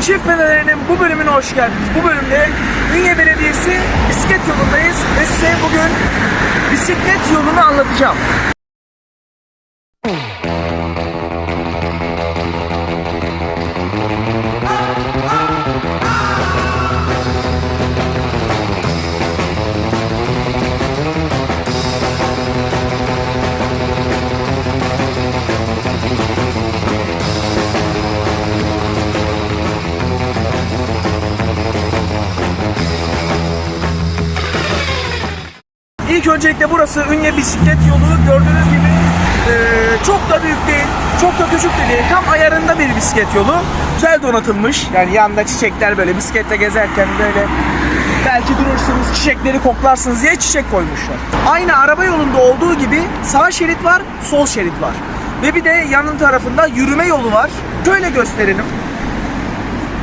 Çift Pedalerinin bu bölümüne hoş geldiniz. Bu bölümde Ünye Belediyesi bisiklet yolundayız ve size bugün bisiklet yolunu anlatacağım. İlk öncelikle burası Ünye bisiklet yolu. Gördüğünüz gibi eee, çok da büyük değil, çok da küçük de değil. Tam ayarında bir bisiklet yolu. Güzel donatılmış. Yani yanında çiçekler böyle bisikletle gezerken böyle belki durursunuz, çiçekleri koklarsınız diye çiçek koymuşlar. Aynı araba yolunda olduğu gibi sağ şerit var, sol şerit var. Ve bir de yanın tarafında yürüme yolu var. Şöyle gösterelim.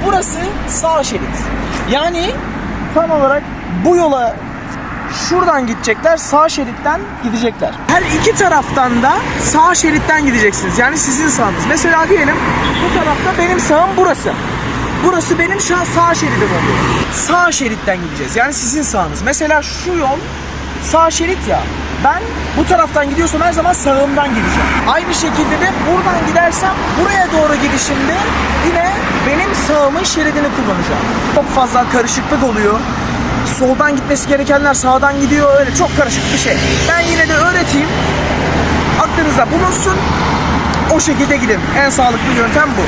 Burası sağ şerit. Yani tam olarak bu yola şuradan gidecekler, sağ şeritten gidecekler. Her iki taraftan da sağ şeritten gideceksiniz. Yani sizin sağınız. Mesela diyelim bu tarafta benim sağım burası. Burası benim şu an sağ şeridim oluyor. Sağ şeritten gideceğiz. Yani sizin sağınız. Mesela şu yol sağ şerit ya. Ben bu taraftan gidiyorsam her zaman sağımdan gideceğim. Aynı şekilde de buradan gidersem buraya doğru gidişimde yine benim sağımın şeridini kullanacağım. Çok fazla karışıklık oluyor soldan gitmesi gerekenler sağdan gidiyor öyle çok karışık bir şey. Ben yine de öğreteyim. Aklınızda bulunsun. O şekilde gidin. En sağlıklı yöntem bu.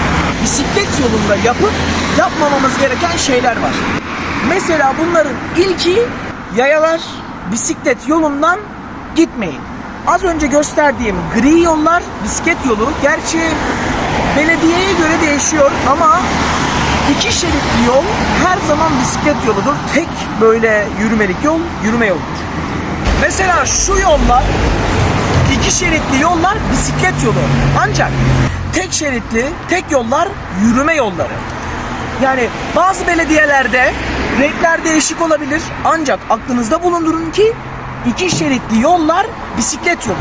Bisiklet yolunda yapıp yapmamamız gereken şeyler var. Mesela bunların ilki yayalar bisiklet yolundan gitmeyin. Az önce gösterdiğim gri yollar bisiklet yolu. Gerçi belediyeye göre değişiyor ama İki şeritli yol her zaman bisiklet yoludur. Tek böyle yürümelik yol yürüme yoludur. Mesela şu yollar iki şeritli yollar bisiklet yolu. Ancak tek şeritli tek yollar yürüme yolları. Yani bazı belediyelerde renkler değişik olabilir. Ancak aklınızda bulundurun ki iki şeritli yollar bisiklet yolu.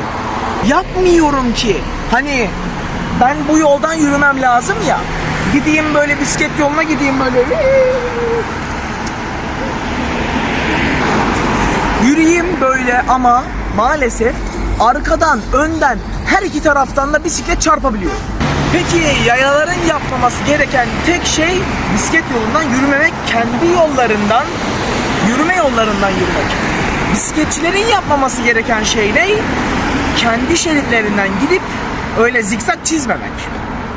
Yapmıyorum ki hani ben bu yoldan yürümem lazım ya. Gideyim böyle bisiklet yoluna gideyim böyle. Yürüyeyim böyle ama maalesef arkadan, önden, her iki taraftan da bisiklet çarpabiliyor. Peki yayaların yapmaması gereken tek şey bisiklet yolundan yürümemek, kendi yollarından, yürüme yollarından yürümek. Bisikletçilerin yapmaması gereken şey ne? Kendi şeritlerinden gidip öyle zikzak çizmemek.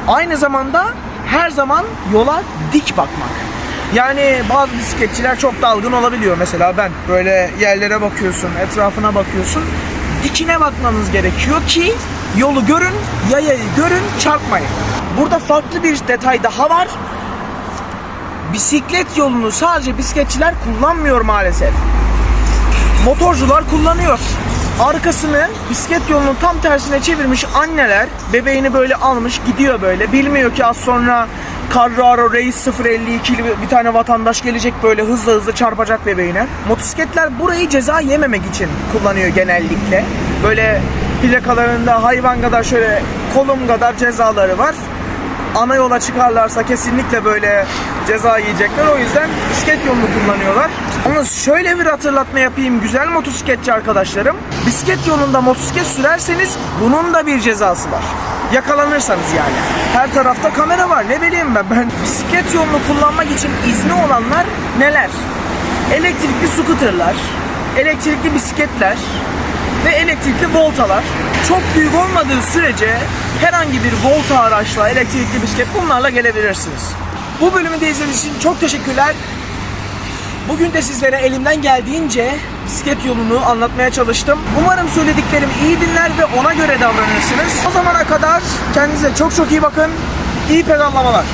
Aynı zamanda her zaman yola dik bakmak. Yani bazı bisikletçiler çok dalgın olabiliyor. Mesela ben böyle yerlere bakıyorsun, etrafına bakıyorsun. Dikine bakmanız gerekiyor ki yolu görün, yayayı görün, çarpmayın. Burada farklı bir detay daha var. Bisiklet yolunu sadece bisikletçiler kullanmıyor maalesef. Motorcular kullanıyor. Arkasını bisiklet yolunun tam tersine çevirmiş anneler bebeğini böyle almış gidiyor böyle. Bilmiyor ki az sonra Carraro Race 052'li bir tane vatandaş gelecek böyle hızlı hızlı çarpacak bebeğine. Motosikletler burayı ceza yememek için kullanıyor genellikle. Böyle plakalarında hayvan kadar şöyle kolum kadar cezaları var ana yola çıkarlarsa kesinlikle böyle ceza yiyecekler. O yüzden bisiklet yolunu kullanıyorlar. Yalnız şöyle bir hatırlatma yapayım güzel motosikletçi arkadaşlarım. Bisiklet yolunda motosiklet sürerseniz bunun da bir cezası var. Yakalanırsanız yani. Her tarafta kamera var ne bileyim ben. Ben bisiklet yolunu kullanmak için izni olanlar neler? Elektrikli scooterlar, elektrikli bisikletler, ve elektrikli voltalar. Çok büyük olmadığı sürece herhangi bir volta araçla, elektrikli bisiklet bunlarla gelebilirsiniz. Bu bölümü de izlediğiniz için çok teşekkürler. Bugün de sizlere elimden geldiğince bisiklet yolunu anlatmaya çalıştım. Umarım söylediklerimi iyi dinler ve ona göre davranırsınız. O zamana kadar kendinize çok çok iyi bakın. İyi pedallamalar.